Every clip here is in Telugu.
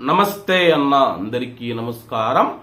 నమస్తే అన్న అందరికీ నమస్కారం.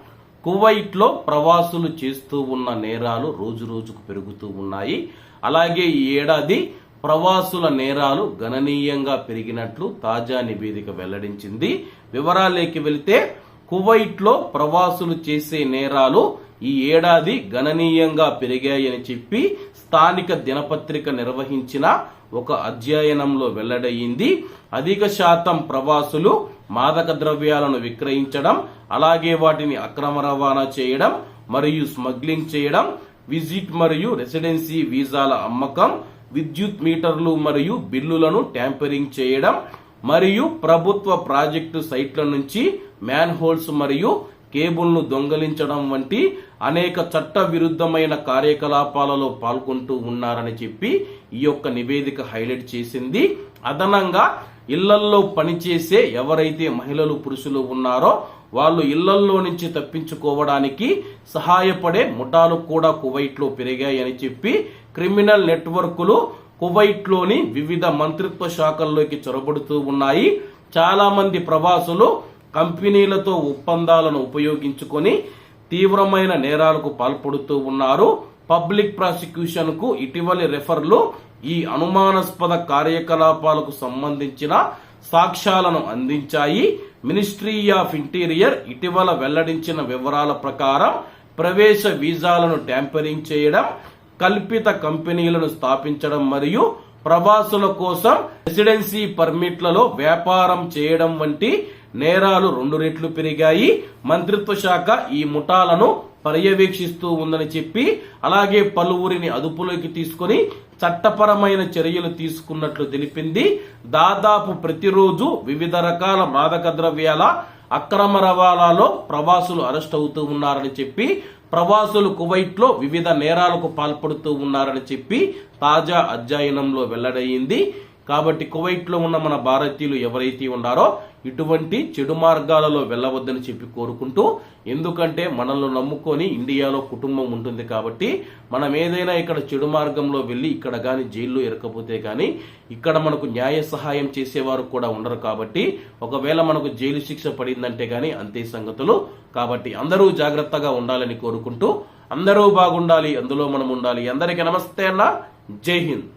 కువైట్లో ప్రవాసులు చేస్తూ ఉన్న నేరాలు రోజు రోజుకు పెరుగుతూ ఉన్నాయి. అలాగే ఈ ఏడాది ప్రవాసుల నేరాలు గణనీయంగా పెరిగినట్లు తాజా నివేదిక వెల్లడించింది. వివరాలేకి వెళితే కువైట్లో ప్రవాసులు చేసే నేరాలు ఈ ఏడాది గణనీయంగా పెరిగాయని చెప్పి స్థానిక దినపత్రిక నిర్వహించిన ఒక అధ్యయనంలో వెల్లడయ్యింది. అధిక శాతం ప్రవాసులు మాదక ద్రవ్యాలను విక్రయించడం అలాగే వాటిని అక్రమ రవాణా చేయడం మరియు స్మగ్లింగ్ చేయడం విజిట్ మరియు రెసిడెన్సీ వీసాల అమ్మకం విద్యుత్ మీటర్లు మరియు బిల్లులను ట్యాంపరింగ్ చేయడం మరియు ప్రభుత్వ ప్రాజెక్టు సైట్ల నుంచి మ్యాన్ హోల్స్ మరియు కేబుల్ను దొంగలించడం వంటి అనేక చట్ట విరుద్ధమైన కార్యకలాపాలలో పాల్గొంటూ ఉన్నారని చెప్పి ఈ యొక్క నివేదిక హైలైట్ చేసింది. అదనంగా ఇళ్ళల్లో పనిచేసే ఎవరైతే మహిళలు పురుషులు ఉన్నారో వాళ్ళు ఇళ్ళల్లో నుంచి తప్పించుకోవడానికి సహాయపడే ముఠాలు కూడా కువైట్లో పెరిగాయని చెప్పి క్రిమినల్ నెట్వర్క్లు కువైట్లోని వివిధ మంత్రిత్వ శాఖల్లోకి చొరబడుతూ ఉన్నాయి. చాలా మంది ప్రవాసులు కంపెనీలతో ఒప్పందాలను ఉపయోగించుకొని తీవ్రమైన నేరాలకు పాల్పడుతూ ఉన్నారు. పబ్లిక్ ప్రాసిక్యూషన్కు ఇటీవలి రెఫర్లు ఈ అనుమానాస్పద కార్యకలాపాలకు సంబంధించిన సాక్ష్యాలను అందించాయి. మినిస్ట్రీ ఆఫ్ ఇంటీరియర్ ఇటీవల వెల్లడించిన వివరాల ప్రకారం ప్రవేశ వీసాలను ట్యాంపరింగ్ చేయడం కల్పిత కంపెనీలను స్థాపించడం మరియు ప్రవాసుల కోసం రెసిడెన్సీ పర్మిట్లలో వ్యాపారం చేయడం వంటి నేరాలు రెండు రెట్లు పెరిగాయి. మంత్రిత్వ శాఖ ఈ ముఠాలను పర్యవేక్షిస్తూ ఉందని చెప్పి అలాగే పలువురిని అదుపులోకి తీసుకొని చట్టపరమైన చర్యలు తీసుకున్నట్లు తెలిపింది. దాదాపు ప్రతిరోజు వివిధ రకాల మాదక ద్రవ్యాల అక్రమ రవాణాలో ప్రవాసులు అరెస్ట్ అవుతూ ఉన్నారని చెప్పి ప్రవాసులు కువైట్లో వివిధ నేరాలకు పాల్పడుతూ ఉన్నారని చెప్పి తాజా అధ్యయనంలో వెల్లడయింది కాబట్టి కువైట్లో ఉన్న మన భారతీయులు ఎవరైతే ఉన్నారో ఇటువంటి చెడు మార్గాలలో వెళ్ళవద్దని చెప్పి కోరుకుంటూ ఎందుకంటే మనల్ని నమ్ముకొని ఇండియాలో కుటుంబం ఉంటుంది కాబట్టి మనం ఏదైనా ఇక్కడ చెడు మార్గంలో వెళ్ళి ఇక్కడ కానీ జైల్లో ఇరకపోతే కానీ ఇక్కడ మనకు న్యాయ సహాయం చేసేవారు కూడా ఉండరు కాబట్టి ఒకవేళ మనకు జైలు శిక్ష పడిందంటే కానీ అంతే సంగతులు. కాబట్టి అందరూ జాగ్రత్తగా ఉండాలని కోరుకుంటూ అందరూ బాగుండాలి అందులో మనం ఉండాలి. అందరికీ నమస్తే అన్న. జై హింద్.